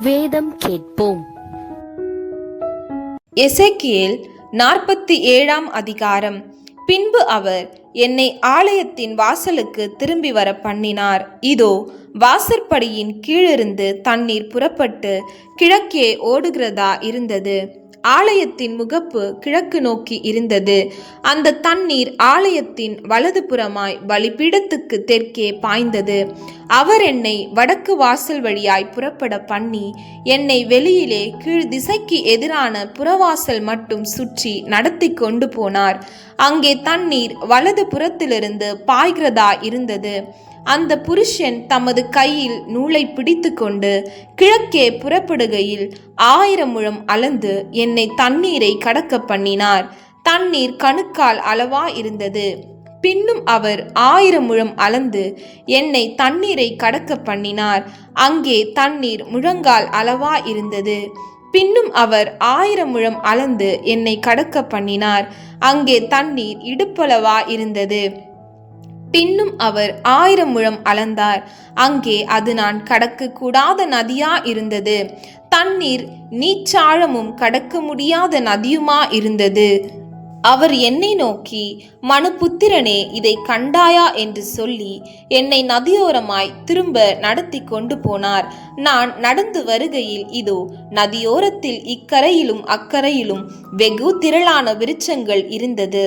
வேதம் கேட்போம். எசேக்கியேல் நாற்பத்தி ஏழாம் அதிகாரம். பின்பு அவர் என்னை ஆலயத்தின் வாசலுக்கு திரும்பி வர பண்ணினார். இதோ வாசற்படியின் கீழிருந்து தண்ணீர் புறப்பட்டு கிழக்கே ஓடுகிறதா இருந்தது. ஆலயத்தின் முகப்பு கிழக்கு நோக்கி இருந்தது. அந்த தண்ணீர் ஆலயத்தின் வலதுபுறமாய் பலிபீடத்துக்கு தெற்கே பாய்ந்தது. அவர் என்னை வடக்கு வாசல் வழியாய் புறப்பட பண்ணி என்னை வெளியிலே கீழ் திசைக்கு எதிரான புறவாசல் மட்டும் சுற்றி நடத்தி கொண்டு போனார். அங்கே தண்ணீர் வலது புறத்திலிருந்து பாய்கிறதா இருந்தது. அந்த புருஷன் தமது கையில் நூலை பிடித்து கொண்டு கிழக்கே புறப்படுகையில் ஆயிரம் முழம் அளந்து என்னை தண்ணீரை கடக்க பண்ணினார். தண்ணீர் கணுக்கால் அளவா இருந்தது. பின்னும் அவர் ஆயிரம் முழம் அளந்து என்னை தண்ணீரை கடக்க பண்ணினார். அங்கே தண்ணீர் முழங்கால் அளவா இருந்தது. பின்னும் அவர் ஆயிரம் முழம் அளந்து என்னை கடக்க பண்ணினார். அங்கே தண்ணீர் இடுப்பளவா இருந்தது. பின்னும் அவர் ஆயிரம் முழம் அளந்தார். அங்கே அது நான் கடக்க கூடாத நதியா இருந்தது. தண்ணீர் நீச்சாழமும் கடக்க முடியாத நதியுமா இருந்தது. அவர் என்னை நோக்கி மனுபுத்திரனே இதை கண்டாயா? என்று சொல்லி என்னை நதியோரமாய் திரும்ப நடத்தி கொண்டு போனார். நான் நடந்து வருகையில் இதோ நதியோரத்தில் இக்கரையிலும் அக்கரையிலும் வெகு திரளான விருட்சங்கள் இருந்தது.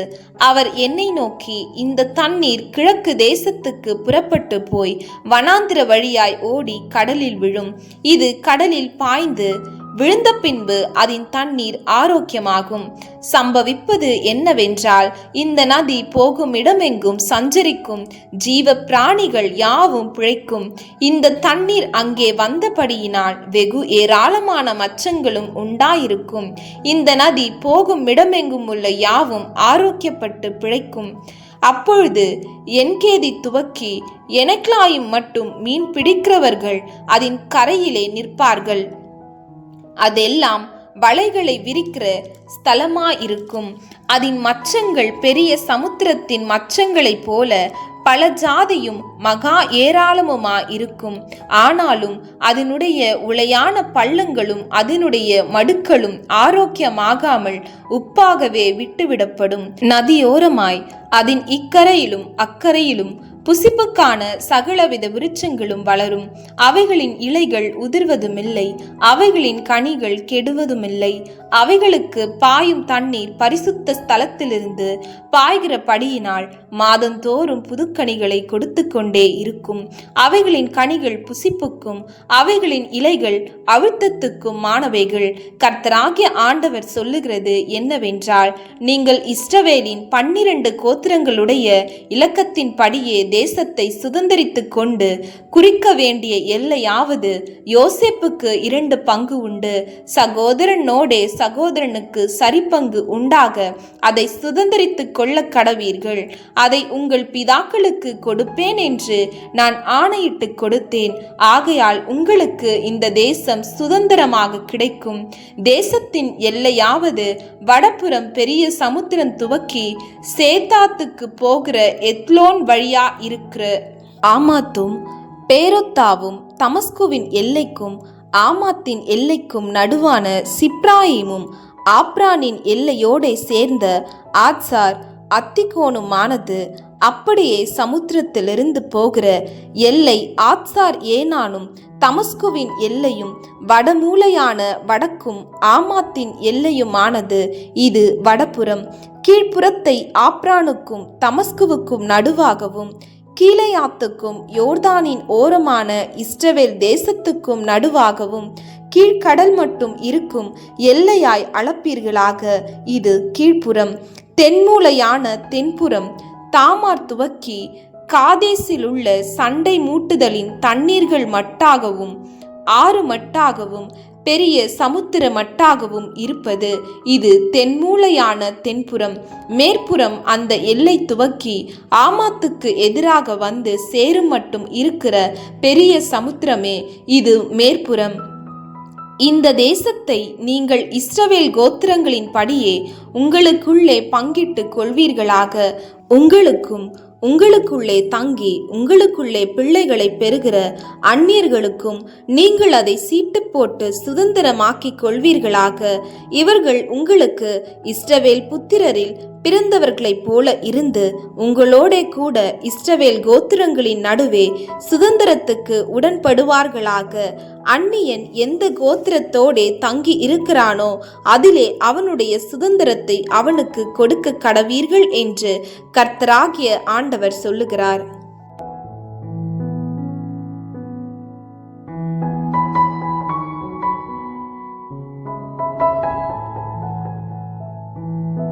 அவர் என்னை நோக்கி இந்த தண்ணீர் கிழக்கு தேசத்துக்கு புறப்பட்டு போய் வனாந்திர வழியாய் ஓடி கடலில் விழும். இது கடலில் பாய்ந்து விழுந்த பின்பு அதன் தண்ணீர் ஆரோக்கியமாகும். சம்பவிப்பது என்னவென்றால் இந்த நதி போகும் இடமெங்கும் சஞ்சரிக்கும். ஜீவ பிராணிகள் யாவும் பிழைக்கும். இந்த தண்ணீர் அங்கே வந்தபடியினால் வெகு ஏராளமான மச்சங்களும் உண்டாயிருக்கும். இந்த நதி போகும் இடமெங்கும் உள்ள யாவும் ஆரோக்கியப்பட்டு பிழைக்கும். அப்பொழுது என்கேதி துவக்கி எனக்லாயும் மட்டும் மீன் பிடிக்கிறவர்கள் அதன் கரையிலே நிற்பார்கள். அதெல்லாம் வலைகளை விரிக்கிற ஸ்தலமா இருக்கும் அதன் மச்சங்கள் பெரிய சமுத்திரத்தின் மச்சங்களைப் போல பல ஜாதியும் மகா ஏராளமுமா இருக்கும் ஆனாலும் அதனுடைய உளையான பள்ளங்களும் அதனுடைய மடுக்களும் ஆரோக்கியமாகாமல் உப்பாகவே விட்டுவிடப்படும். நதியோரமாய் அதன் இக்கரையிலும் அக்கரையிலும் புசிப்புக்கான சகலவித விருட்சங்களும் வளரும். அவைகளின் இலைகள் உதிர்வதுமில்லை. அவைகளின் கனிகள் கெடுவதுமில்லை. அவைகளுக்கு பாயும் தண்ணீர் பரிசுத்த ஸ்தலத்திலிருந்து பாய்கிற படியினால் மாதந்தோறும் புதுக்கனிகளை கொடுத்து கொண்டே இருக்கும். அவைகளின் கனிகள் புசிப்புக்கும் அவைகளின் இலைகள் அழுத்தத்துக்கும் மாணவைகள் கர்த்தராகிய ஆண்டவர் சொல்லுகிறது என்னவென்றால் நீங்கள் இஸ்ரவேலின் பன்னிரண்டு கோத்திரங்களுடைய இலக்கத்தின் படியே தேசத்தை சுதந்திரித்து கொண்டு குறிக்க வேண்டிய எல்லையாவது யோசேப்புக்கு இரண்டு பங்கு உண்டு. சகோதரனோடே சகோதரனுக்கு சரிபங்கு உண்டாக அதை சுதந்திரித்து கொள்ள கடவீர்கள். அதை உங்கள் பிதாக்களுக்கு கொடுப்பேன் என்று நான் ஆணையிட்டு கொடுத்தேன். ஆகையால் உங்களுக்கு இந்த தேசம் சுதந்திரமாக கிடைக்கும். தேசத்தின் எல்லையாவது வடபுறம் பெரிய சமுத்திரம் துவக்கி சேத்தாத்துக்கு போகிற எத்லோன் வழியா இருக்கிற ஆமாத்தும் பேரொத்தாவும் தமஸ்குவின் எல்லைக்கும் ஆமாத்தின் எல்லைக்கும் நடுவான சிப்ராயிமும் ஆப்ரானின் எல்லையோடே சேர்ந்த ஆத்சார் அத்திகோணுமானது அப்படியே சமுத்திரத்திலிருந்து போகிற எல்லை ஆத்சார் ஏனானும் தமஸ்குவின் எல்லையும் வடமூலையான வடக்கும் ஆமாத்தின் எல்லையுமானது. இது வடபுறம். கீழ்ப்புறத்தை ஆப்ரானுக்கும் தமஸ்குவுக்கும் நடுவாகவும் கீழையாத்துக்கும் யோர்தானின் ஓரமான இஸ்ரவேல் தேசத்துக்கும் நடுவாகவும் கீழ்க்கடல் மட்டும் இருக்கும் எல்லையாய் அளப்பீர்களாக. இது கீழ்ப்புறம். தென்மூலையான தென்புறம். தாமார் துவக்கி காதேசில் உள்ள சண்டை மூட்டுதலின் தண்ணீர்கள் மட்டாகவும் ஆறு மட்டாகவும் பெரிய சமுத்திர மட்டாகவும் இருப்பது. இது தென்மூளையான தென்புறம். மேற்புறம் அந்த எல்லை துவக்கி ஆமாத்துக்கு எதிராக வந்து சேரும் மட்டும் இருக்கிற பெரிய சமுத்திரமே இது மேற்புறம். இந்த தேசத்தை நீங்கள் இஸ்ரவேல் கோத்திரங்களின் படியே உங்களுக்குள்ளே பங்கிட்டு கொள்வீர்களாக. உங்களுக்கும் உங்களுக்குள்ளே தங்கி உங்களுக்குள்ளே பிள்ளைகளை பெறுகிற அந்நியர்களுக்கும் நீங்கள் அதை சீட்டு போட்டு சுதந்திரமாக்கிக் கொள்வீர்களாக. இவர்கள் உங்களுக்கு இஸ்ரவேல் புத்திரரில் பிறந்தவர்களைப் போல இருந்து உங்களோடே கூட இஸ்ரவேல் கோத்திரங்களின் நடுவே சுதந்திரத்துக்கு உடன்படுவார்களாக. அந்நியன் எந்த கோத்திரத்தோடே தங்கி இருக்கிறானோ அதிலே அவனுடைய சுதந்திரத்தை அவனுக்கு கொடுக்க கடவீர்கள் என்று கர்த்தராகிய ஆண்டவர் சொல்லுகிறார்.